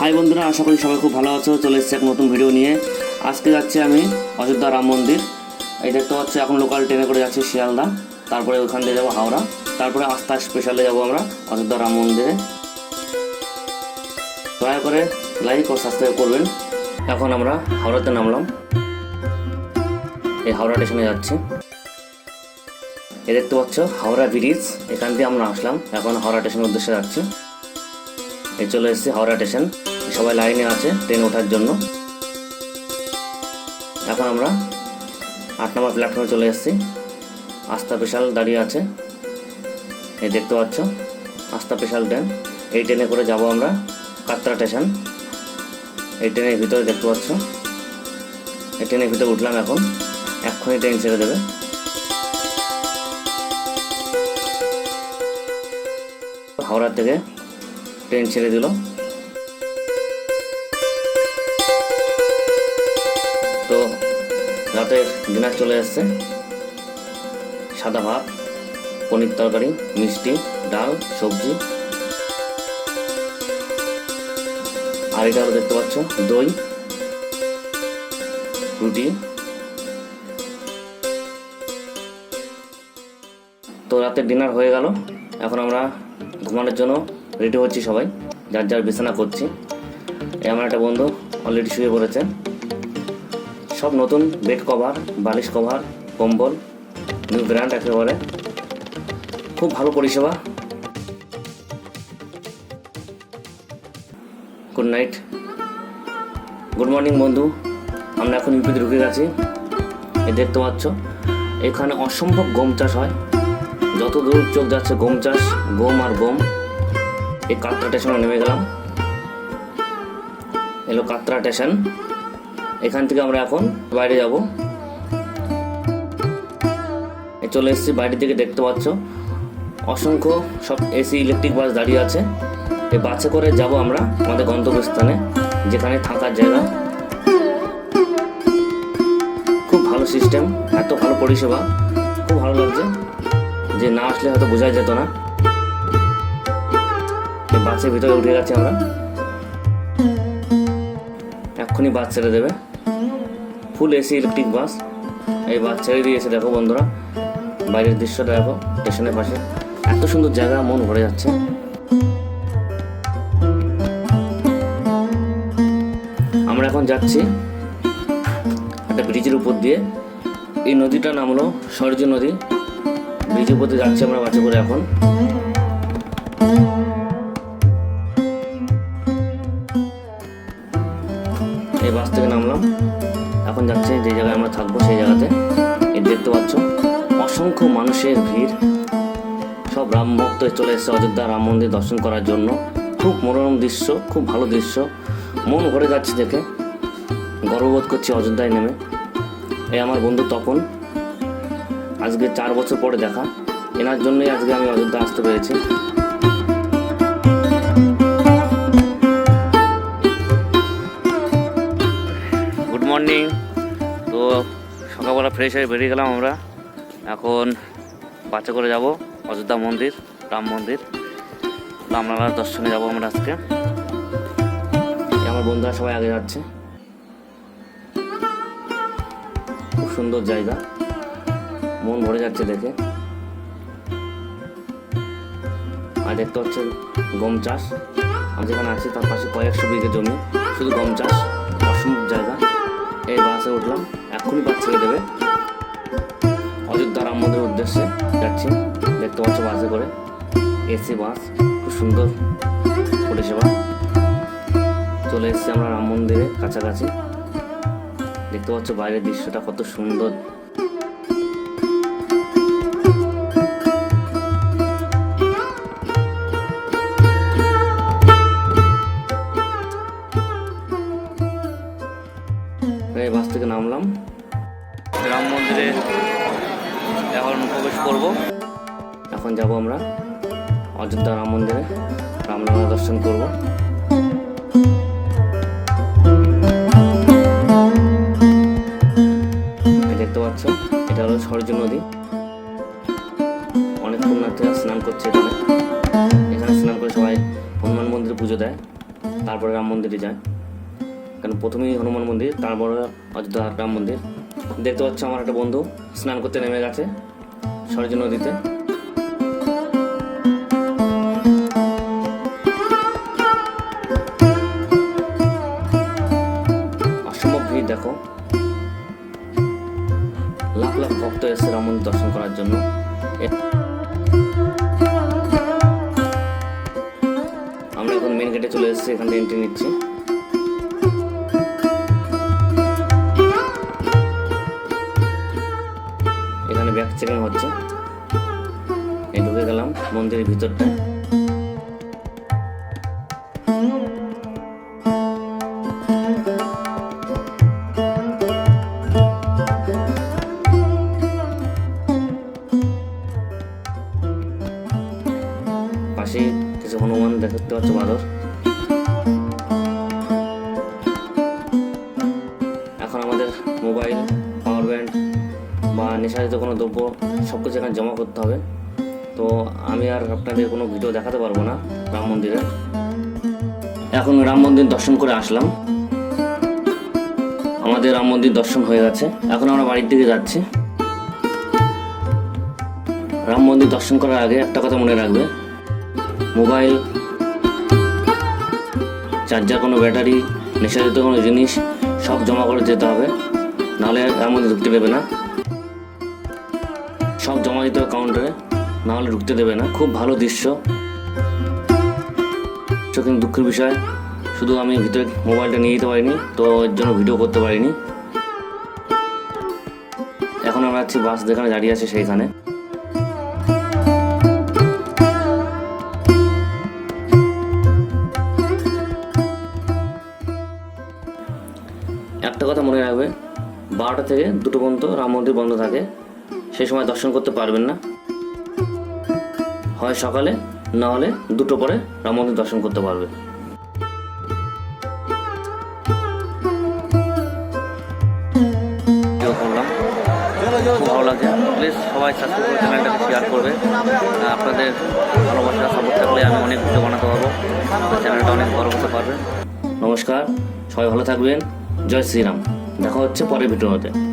High বন্ধুরা, আশা করি সবাই খুব ভালো আছো, চলে এসেছি এক নতুন ভিডিও নিয়ে। আজকে যাচ্ছি আমি অযোধ্যা রাম মন্দির। এই দেখতে পাচ্ছি, এখন লোকাল ট্রেনে করে যাচ্ছি শিয়ালদা। তারপরে ওখান দিয়ে যাব হাওড়া। তারপরে আস্থা স্পেশালে যাব আমরা, অযোধ্যা রাম মন্দিরে। দয়া করে লাইক ও সাবস্ক্রাইব করবেন। এখন আমরা হাওড়াতে নামলাম। এই হাওড়া স্টেশনে যাচ্ছি। এ দেখতে পাচ্ছ, হাওড়া ব্রিজ এখান দিয়ে আমরা আসলাম। এখন হাওড়া স্টেশনের উদ্দেশ্যে যাচ্ছি। এই চলে এসেছি হাওড়া স্টেশন। সবাই লাইনে আছে ট্রেন ওঠার জন্য। এখন আমরা আট নম্বর প্ল্যাটফর্মে চলে এসেছি। আস্থা স্পেশাল দাঁড়িয়ে আছে। এই দেখতে পাচ্ছ আস্থা স্পেশাল ট্রেন। এই ট্রেনে করে যাব আমরা কাত্রা স্টেশন। এই ট্রেনের ভিতরে দেখতে পাচ্ছ। এই ট্রেনের ভিতরে উঠলাম এখন। এক্ষুনি ট্রেন ছেড়ে দেবে। হাওড়া থেকে ট্রেন ছেড়ে দিল। তো রাতের ডিনার চলে এসছে। সাদা ভাত, পনির তরকারি, মিষ্টি, ডাল, সবজি। আর এটা আরও দেখতে পাচ্ছ, দই, রুটি। তো রাতের ডিনার হয়ে গেল। এখন আমরা ঘুমানোর জন্য রেডি হচ্ছি সবাই, যার যার বিছানা করছি। আমার একটা বন্ধু অলরেডি শুয়ে পড়েছে। সব নতুন বেড কভার বালিশ কভার কম্বল নিউ ব্র্যান্ড একেবারে। খুব ভালো পরিষেবা। গুড নাইট গুড মর্নিং বন্ধু। আমরা এখন ইউপিতে ঢুকে গেছি। এই দেখতে পাচ্ছ, এখানে অসম্ভব গম চাষ হয়। যত দূর চোখ যাচ্ছে গম চাষ, গম আর গম। এই কাতরা স্টেশনে নেমে গেলাম। এলো কাতরা স্টেশন এখান থেকে আমরা এখন বাইরে যাব। চলে এসেছি বাইরে থেকে দেখতে পাচ্ছ। অসংখ্য সব এসি ইলেকট্রিক বাস দাঁড়িয়ে আছে। এই বাসে করে যাব আমরা আমাদের গন্তব্যস্থানে, যেখানে থাকার জায়গা। খুব ভালো সিস্টেম এত ভালো পরিষেবা। খুব ভালো লাগছে যে না আসলে হয়তো বোঝাই যেত না। বাসের ভিতরে উঠে গেছি আমরা। এক্ষুনি বাস ছেড়ে দেবে। Full AC electric bus. এই বাস ছেড়ে দিয়েছে, দেখো বন্ধুরা। বাইরের দৃশ্যটা দেখো, স্টেশনের পাশে। এত সুন্দর জায়গা, মন ভরে যাচ্ছে। আমরা এখন যাচ্ছি একটা ব্রিজের উপর দিয়ে। এই নদীটার নাম হলো সরজু নদী। ব্রিজের উপর দিয়ে যাচ্ছি আমরা বাসে করে এখন। এই বাস থেকে নামলাম। এখন যাচ্ছে যে জায়গায় আমরা থাকব, সেই জায়গাতে। এই দেখতে পাচ্ছ, অসংখ্য মানুষের ভিড়। সব রাম ভক্ত চলে এসেছে অযোধ্যা রাম মন্দির দর্শন করার জন্য। খুব মনোরম দৃশ্য, খুব ভালো দৃশ্য। মন ভরে যাচ্ছে দেখে। গর্ববোধ করছি অযোধ্যায় নেমে। এই আমার বন্ধু তপন। আজকে চার বছর পরে দেখা। এনার জন্যই আজকে আমি অযোধ্যা আসতে পেরেছি। ফ্রেশ হয়ে বেরিয়ে গেলাম আমরা। এখন বাচ্চা করে যাব, অযোধ্যা মন্দির, রাম মন্দির। রামলালার দর্শনে যাব আমরা আজকে। আমার বন্ধুরা সবাই আগে যাচ্ছে। খুব সুন্দর জায়গা। মন ভরে যাচ্ছে দেখে। আর দেখতে হচ্ছে গম চাষ। আমি যেখানে আছি তার পাশে কয়েকশো বিঘে জমি। শুধু গম চাষ, অসম্ভব জায়গা। এই বাসে উঠলাম। এখনই বাস দেবে। মন্দিরের উদ্দেশ্যে যাচ্ছি। দেখতে পাচ্ছ বাসে করে। এসি, বাস, খুব সুন্দর পরিষেবা। চলে এসেছি আমরা রাম মন্দিরের কাছাকাছি। দেখতে পাচ্ছ বাইরের দৃশ্যটা কত সুন্দর। এখন যাব আমরা অযোধ্যা রাম মন্দিরে। রামলালা দর্শন করব। দেখতে পাচ্ছ, এটা হলো সরজ নদী। অনেক পুণ্যার্থীরা স্নান করছে এখানে। এখানে স্নান করে সবাই হনুমান মন্দিরে পুজো দেয়, তারপরে রাম মন্দিরে যায়। কারণ প্রথমেই হনুমান মন্দির, তারপরে অযোধ্যা রাম মন্দির। দেখতে পাচ্ছ আমার একটা বন্ধু স্নান করতে নেমে গেছে সরজু নদীতে। আমরা এখন মেন গেটে চলে এসেছি, এখান থেকে এন্ট্রি নিচ্ছি। এখানে ব্যাক চেকিং হচ্ছে। এই ঢুকে গেলাম, মন্দিরের ভিতরটা। কিছু দেখতে পাচ্ছ বাদর এখন আমাদের মোবাইল পাওয়ার ব্যাংক বা নেশাজাত কোনো দ্রব্য সব কিছু এখানে জমা করতে হবে। তো আমি আর আপনাদের কোনো ভিডিও দেখাতে পারব না রাম মন্দিরে। এখন রাম মন্দির দর্শন করে আসলাম। আমাদের রাম মন্দির দর্শন হয়ে গেছে। এখন আমরা বাড়ির দিকে যাচ্ছি। রাম মন্দির দর্শন করার আগে একটা কথা মনে রাখবে। মোবাইল, চার্জার কোনো ব্যাটারি, নেশাজাত কোনো জিনিস, সব জমা করে যেতে হবে। নাহলে রাম মধ্যে ঢুকতে দেবে না। সব জমা দিতে হবে কাউন্টারে নাহলে ঢুকতে দেবে না। খুব ভালো দৃশ্য। কিন্তু দুঃখের বিষয়। শুধু আমি ভিতরে মোবাইলটা নিয়ে যেতে পারিনি, তো এর জন্য ভিডিও করতে পারিনি। এখন আমরা আছি বাস যেখানে দাঁড়িয়ে আছে সেইখানে। একটা কথা মনে রাখবে। বারোটা থেকে দুটো পর্যন্ত রাম মন্দির বন্ধ থাকে। সেই সময় দর্শন করতে পারবেন না। হয় সকালে, না হলে দুটো পরে রাম মন্দির দর্শন করতে পারবে। করলাম ভালো লাগছে। প্লিজ সবাই সাবস্ক্রাইব করে চ্যানেলটাকে শেয়ার করবে। আপনাদের ভালোবাসা সাপোর্ট থাকলে আমি অনেক ভিডিও বানাতে পারব। চ্যানেলটা অনেক বড় করতে পারবে। নমস্কার। সবাই ভালো থাকবেন। জয় শ্রীরাম। দেখা হচ্ছে পরের ভিডিওতে।